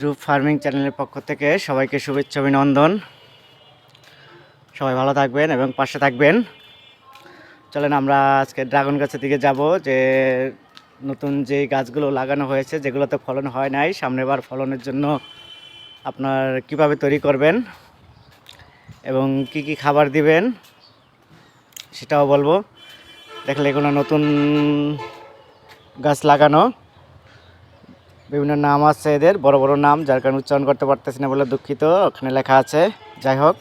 Group farming চ্যানেলের পক্ষ থেকে সবাইকে শুভেচ্ছা, অভিনন্দন। সবাই ভালো থাকবেন এবং পাশে থাকবেন। চলেন আমরা আজকে ড্রাগন গাছের দিকে যাব, যে নতুন যে গাছগুলো লাগানো হয়েছে, যেগুলোতে ফলন হয় নাই, সামনেবার ফলনের জন্য আপনার কীভাবে তৈরি করবেন এবং কি কি খাবার দিবেন, সেটাও বলব। দেখলে এগুলো নতুন গাছ লাগানো বিভিন্ন নাম আছে এদের, বড় বড় নাম যার কারণে উচ্চারণ করতে পারতেছি না বলে দুঃখিত, ওখানে লেখা আছে। যাই হোক,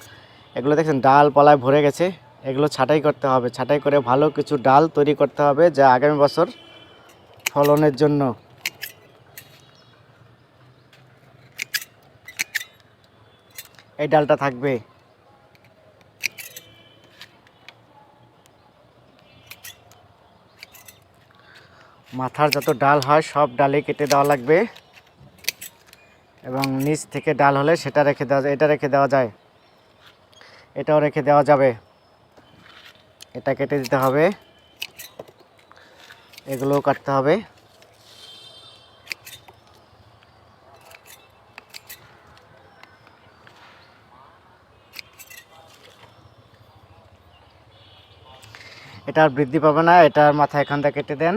এগুলো দেখছেন, ডাল পালায় ভরে গেছে। এগুলো ছাঁটাই করতে হবে, ছাঁটাই করে ভালো কিছু ডাল তৈরি করতে হবে যা আগামী বছর ফলনের জন্য। এই ডালটা থাকবে। মাথার যত ডাল হয়, সব ডালে কেটে দেওয়া লাগবে। এবং নিচ থেকে ডাল হলে সেটা রেখে দেওয়া এটা রেখে দেওয়া যায়। এটাও রেখে দেওয়া যাবে। এটা কেটে দিতে হবে। এগুলোও কাটতে হবে। এটা আর বৃদ্ধি পাবে না এটার মাথা এখান থেকে কেটে দেন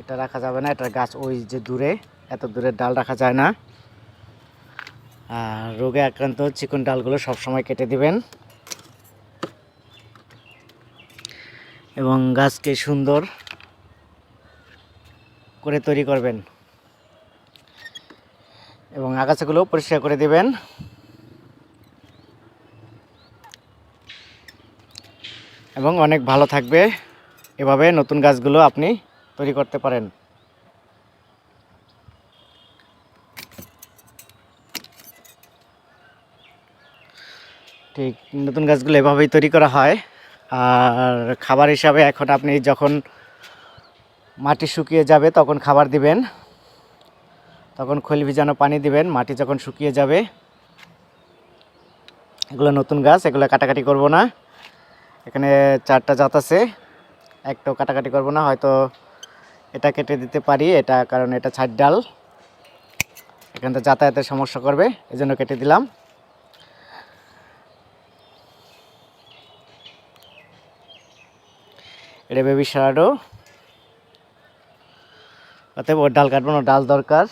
এটা রাখা যাবে না, এটার গাছ ওই যে দূরে, এত দূরে ডাল রাখা যায় না। আর রোগে আক্রান্ত চিকন ডালগুলো সবসময় কেটে দিবেন। এবং গাছকে সুন্দর করে তৈরি করবেন। এবং আগাছাগুলো পরিষ্কার করে দিবেন। এবং অনেক ভালো থাকবে। এভাবে নতুন গাছগুলো আপনি তৈরি করতে পারেন। ঠিক, নতুন গাছগুলো এভাবেই তৈরি করা হয়। আর খাবার হিসাবে এখন আপনি যখন মাটি শুকিয়ে যাবে তখন খাবার দিবেন। তখন খৈল ভিজানো পানি দিবেন, মাটি যখন শুকিয়ে যাবে। এগুলো নতুন গাছ, এগুলো কাটাকাটি করব না। এখানে চারটা জাত আছে, একটাও কাটাকাটি করব না, হয়তো এটা কেটে দিতে পারি, এটা কারণ এটা ছাট ডাল। এখান থেকে যাতায়াতের সমস্যা করবে এই জন্য কেটে দিলাম। এটা বেবি সারাডো অতএব ওর ডাল কাটবো না ডাল দরকার।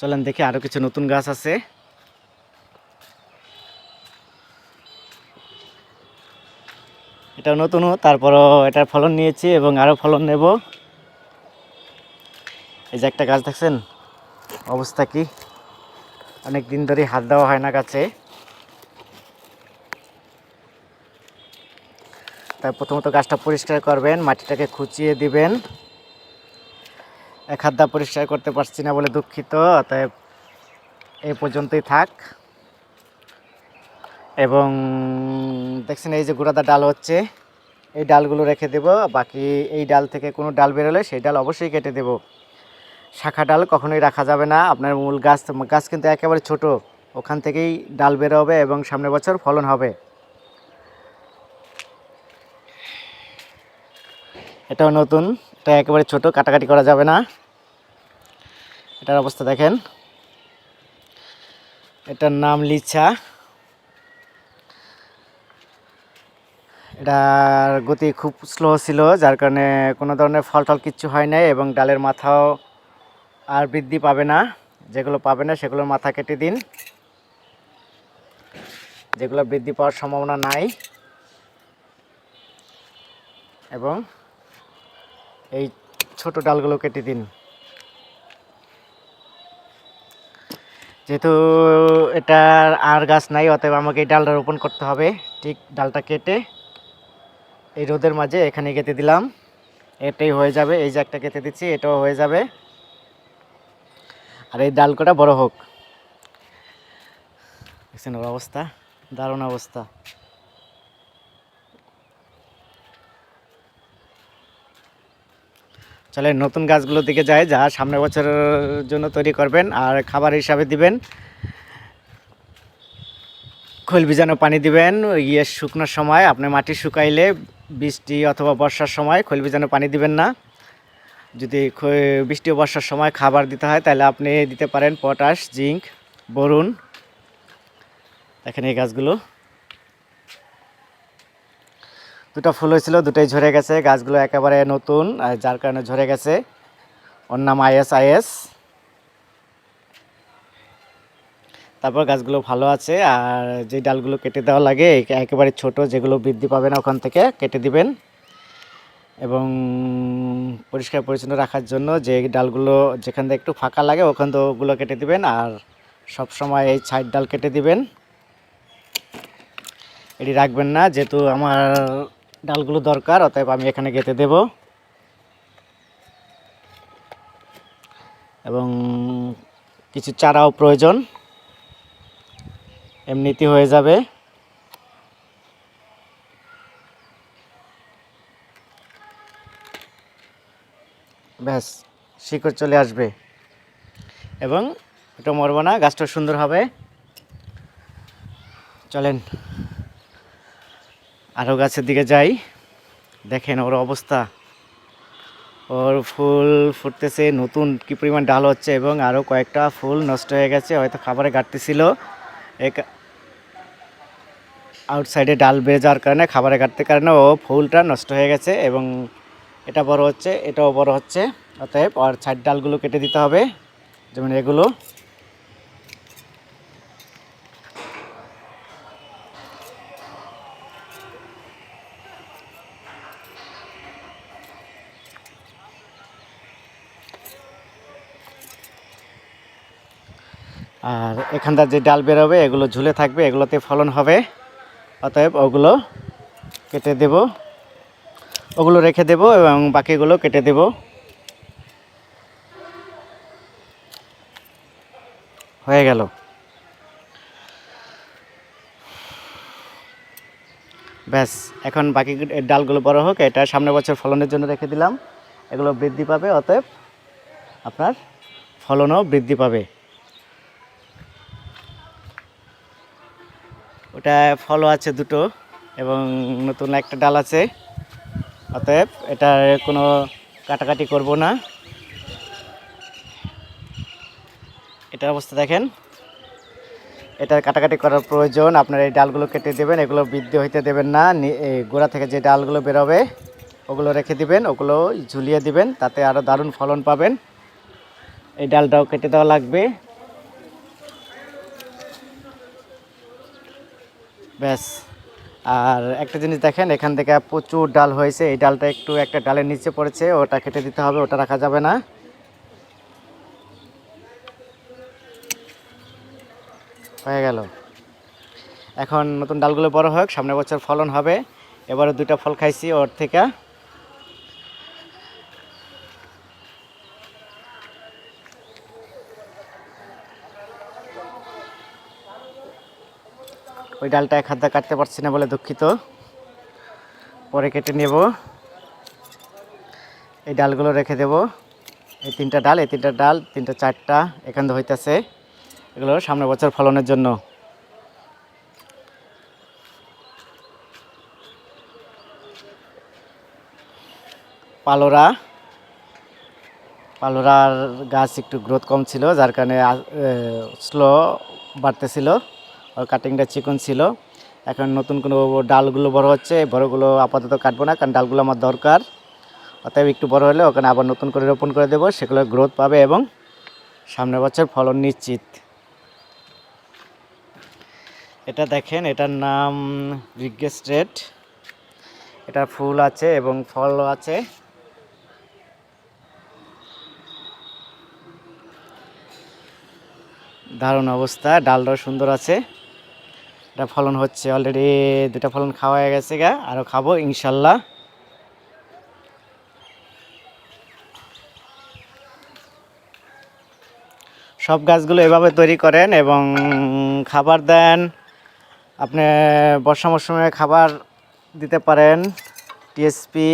চলেন দেখি আরও কিছু নতুন গাছ আছে। এটাও নতুনও তারপরও এটার ফলন নিয়েছি এবং আরও ফলন নেব। এই যে একটা গাছ দেখছেন? অবস্থা কি? অনেক দিন ধরে হাত দেওয়া হয় না গাছে। তাই প্রথমত গাছটা পরিষ্কার করবেন, মাটিটাকে খুঁচিয়ে দিবেন। হাত পরিষ্কার করতে পারছি না বলে দুঃখিত, অতএব এই পর্যন্তই থাক। এবং দেখছেন এই যে গোড়াদা ডাল হচ্ছে, এই ডালগুলো রেখে দেব, বাকি এই ডাল থেকে কোনো ডাল বেরোলে সেই ডাল অবশ্যই কেটে দেব। শাখা ডাল কখনোই রাখা যাবে না, আপনার মূল গাছ গাছ কিন্তু একেবারে ছোট, ওখান থেকেই ডাল বেরোবে এবং সামনের বছর ফলন হবে। এটাও নতুন, এটা একেবারে ছোট, কাটাকাটি করা যাবে না। এটার অবস্থা দেখেন। এটার নাম লিচা। এটার গতি খুব স্লো ছিল, যার কারণে কোনো ধরনের ফল টল কিচ্ছু হয় নাই এবং ডালের মাথাও আর বৃদ্ধি পাবে না। যেগুলো পাবে না, সেগুলোর মাথা কেটে দিন। যেগুলো বৃদ্ধি পাওয়ার সম্ভাবনা নাই। এবং এই ছোট ডালগুলো কেটে দিন। যেহেতু এটার আর গাছ নাই, অতএব আমাকে এই ডালটা রোপণ করতে হবে। ঠিক ডালটা কেটে এই রোদের মাঝে এখানে কেটে দিলাম। এটাই হয়ে যাবে। এই যে একটা কেটে দিচ্ছি, এটাও হয়ে যাবে। আর এই ডাল কটা? বড় হোক। দেখছেন অবস্থা? দারুণ অবস্থা। চলে নতুন গাছগুলোর দিকে যায় যা সামনের বছরের জন্য তৈরি করবেন আর খাবার হিসাবে দিবেন। খোল ভিজানো পানি দিবেন ইয়ে শুকনোর সময়, আপনি মাটি শুকাইলে, বৃষ্টি অথবা বর্ষার সময় খৈল ভিজানো পানি দিবেন না। যদি বৃষ্টি বর্ষার সময় খাবার দিতে হয়, তাহলে আপনি দিতে পারেন পটাশ, জিঙ্ক, বরুণ। দেখেন এই গাছগুলো। দুটো ফুল হয়েছিল, দুটোই ঝরে গেছে। গাছগুলো একেবারে নতুন যার কারণে ঝরে গেছে। ওর নাম আইএস আইএস। তারপর গাছগুলো ভালো আছে, আর যে ডালগুলো কেটে দেওয়া লাগে একে- একেবারে ছোট, যেগুলো বৃদ্ধি পাবে না, ওখান থেকে কেটে দিবেন। এবং পরিষ্কার পরিচ্ছন্ন রাখার জন্য যে ডালগুলো যেখান থেকে একটু ফাঁকা লাগে, ওখান থেকে ওগুলো কেটে দিবেন, আর সব সময় এই সাইড ডাল কেটে দিবেন। এটি রাখবেন না, যেহেতু আমার ডালগুলো দরকার, অতএব আমি এখানে গেঁথে দেব। এবং কিছু চারাও প্রয়োজন। এমনিতে হয়ে যাবে। ব্যাস, শিকড় চলে আসবে। এবং এটা মরবো না, গাছটা সুন্দর হবে। চলেন। আরও গাছের দিকে যাই। দেখেন ওর অবস্থা। ওর ফুল ফুটতেছে, নতুন কি পরিমাণ ডাল হচ্ছে এবং আরও কয়েকটা ফুল নষ্ট হয়ে গেছে, হয়তো খাবারে ঘাটতি ছিল এক আউটসাইডে ডাল বেড়ে যাওয়ার কারণে, খাবারে ঘাটতির কারণে ও ফুলটা নষ্ট হয়ে গেছে এবং এটা বড় হচ্ছে, এটাও বড় হচ্ছে। অতএব আর সাইড ডালগুলো কেটে দিতে হবে, যেমন এগুলো। আর এখানকার যে ডাল বেরোবে, এগুলো ঝুলে থাকবে, এগুলোতে ফলন হবে। অতএব ওগুলো কেটে দেব। ওগুলো রেখে দেব এবং বাকিগুলো কেটে দেব। হয়ে গেল। ব্যাস, এখন বাকি ডালগুলো বড় হোক, এটা সামনের বছর ফলনের জন্য রেখে দিলাম। এগুলো বৃদ্ধি পাবে, অতএব আপনার ফলনও বৃদ্ধি পাবে। ওটা ফলও আছে দুটো এবং নতুন একটা ডাল আছে। অতএব এটার কোনো কাটাকাটি করব না। এটার অবস্থা দেখেন। এটার কাটাকাটি করার প্রয়োজন, আপনার এই ডালগুলো কেটে দেবেন, এগুলো বৃদ্ধি হইতে দেবেন না গোড়া থেকে যে ডালগুলো বেরোবে, ওগুলো রেখে দিবেন, ওগুলো ঝুলিয়ে দিবেন, তাতে আরও দারুণ ফলন পাবেন। এই ডালটাও কেটে দেওয়া লাগবে। ব্যাস। আর একটা জিনিস দেখেন, এখান থেকে প্রচুর ডাল হয়েছে। এই ডালটা একটু একটা ডালের নিচে পড়েছে, ওটা কেটে দিতে হবে, ওটা রাখা যাবে না। হয়ে গেল। এখন নতুন ডালগুলো বড় হোক, সামনের বছর ফলন হবে। এবারে দুইটা ফল খাইছি ওর থেকে। ওই ডালটা এক হাত কাটতে পারছি না বলে দুঃখিত। পরে কেটে নেব। এই ডালগুলো রেখে দেব। এই তিনটা ডাল, এই তিনটা ডাল, তিনটা চারটা এখান থেকে হইতেছে। এগুলো সামনের বছর ফলনের জন্য। পালোরা। পালোরার গাছ একটু গ্রোথ কম ছিল, যার কারণে স্লো বাড়তেছিল। আর কাটিংটা চিকন ছিল। এখন নতুন কোনো ডালগুলো বড় হচ্ছে বড়গুলো আপাতত কাটবো না, কারণ ডালগুলো আমার দরকার। অতএব একটু বড় হলে ওখানে আবার নতুন করে রোপণ করে দেবো সেগুলো গ্রোথ পাবে এবং সামনের বছর ফলন নিশ্চিত। এটা দেখেন, এটার নাম রিগেস্ট্রেট এটা ফুল আছে এবং ফলও আছে। দারুণ অবস্থা, ডালটাও সুন্দর আছে। এটা ফলন হচ্ছে অলরেডি দুটা ফলন খাওয়া হয়ে গেছে গা আরও খাব ইনশাল্লাহ। সব গাছগুলো এভাবে তৈরি করেন এবং খাবার দেন। আপনি বর্ষা মৌসুমে খাবার দিতে পারেন টিএসপি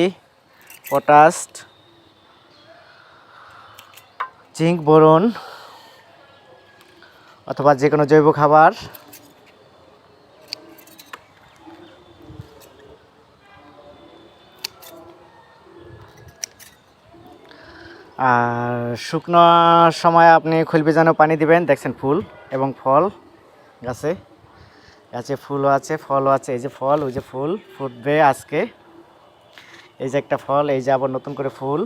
পটাশ জিঙ্ক বোরন অথবা যে কোনো জৈব খাবার। শুকনো সময় আপনি খৈল যেন পানি দিবেন। দেখছেন ফুল এবং ফল গাছে। গাছে ফুলও আছে, ফলও আছে। এই যে ফল, ওই যে ফুল ফুটবে আজকে। এই যে একটা ফল, এই যে আবার নতুন করে ফুল।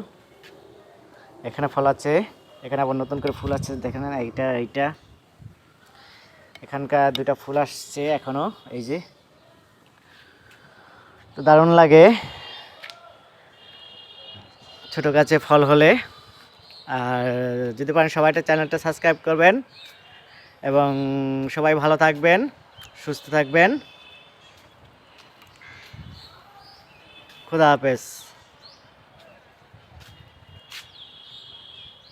এখানে ফল আছে, এখানে আবার নতুন করে ফুল আছে। দেখেন এইটা এইটা। এখানকার দুইটা ফুল আসছে এখনও, এই যে। তো দারুণ লাগে। ছোটো গাছে ফল হলে আর যদি পারেন সবাইটা চ্যানেলটা সাবস্ক্রাইব করবেন এবং সবাই ভালো থাকবেন, সুস্থ থাকবেন। খুদা হাফেজ।